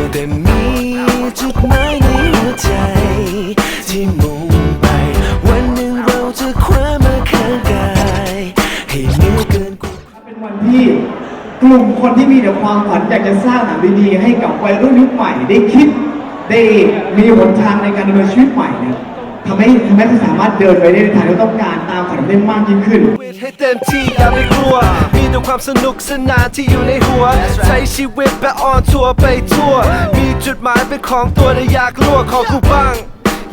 จุดหมายในหัวใจ ที่มุ่งไป วันหนึ่งเราจะคว้ามาข้างกาย ให้เหนือเกินกว่า เป็นวันที่กลุ่มคนที่มีแต่ความฝันอยากจะสร้างหนังดีๆ ให้กับวัยรุ่นยุคใหม่ได้คิด ได้มีหนทางในการดำเนินชีวิตใหม่เนี่ยทำให้ทำให้เขาสามารถเดินไปได้ในทางที่ต้องการตามฝันได้มากยิ่งขึ้น ให้เต็มที่อย่าไม่กลัวมี แต่ความสนุกสนานที่อยู่ในหัว ใช้ชีวิตแบบออนทัวร์ไปทั่ว มีจุดหมายเป็นของตัวและอยากลวกของกูบ้าง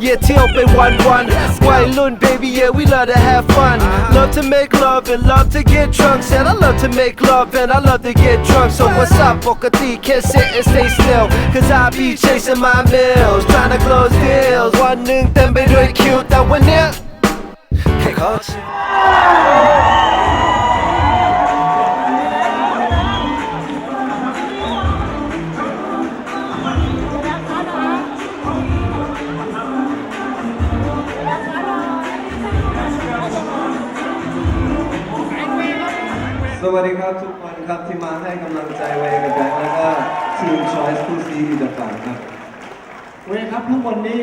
Yeah เที่ยวไปวันวันๆวัยรุ่น baby yeah we love to have fun love to make love and love to get drunk said I love to make love and I love to get drunk so what's up ปกติ can't sit and stay still cause I be chasing my meals trying to close deals วันหนึ่งเต็มไปด้วยคิวแต่วันเนี้ยแค่ขอชิม สวัสดีครับทุกคนครับที่มาให้กำลังใจเวย์กับแบงค์แล้วก็ทีม Choice คู่ซีดีดับฝันครับโอเคครับข้างบนนี่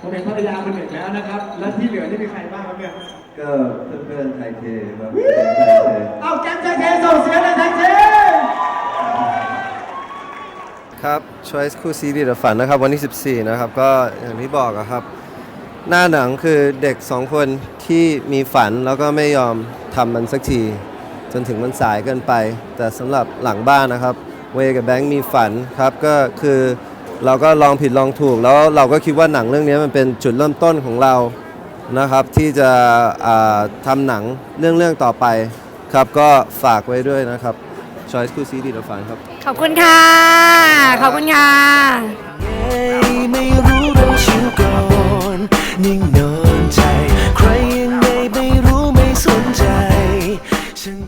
ผมเห็นภรรยาคนหนึ่งแล้วนะครับ และที่เหลือนี่มีใครบ้างครับเนี่ยก็เพื่อนๆไทยเทครับแก๊งไทยเทเอาแก๊งไทยเทส่งเสียงเลยไทยเทครับ Choice คู่ซีดีเดอะฝันนะครับวันที่ 14 นะครับ ก็อย่างที่บอกอะครับ หน้าหนังคือเด็กสองคนที่มีฝันแล้วก็ไม่ยอมทำมันสักที จนถึงมันสายเกินไป แต่สำหรับหลังบ้านนะครับ เวกับแบงค์มีฝันครับก็คือเราก็ลองผิดลองถูก แล้วเราก็คิดว่าหนังเรื่องนี้มันเป็นจุดเริ่มต้นของเรานะครับ ที่จะทำหนังเรื่องเรื่องต่อไปครับก็ฝากไว้ด้วยนะครับชอยส์คูซีดีดฝันครับ ขอบคุณค่ะ ขอบคุณค่ะไม่รู้เรื่องชิวก่อนนิ่งนอนใจ ใครยังไงไม่รู้ไม่สนใจฉัน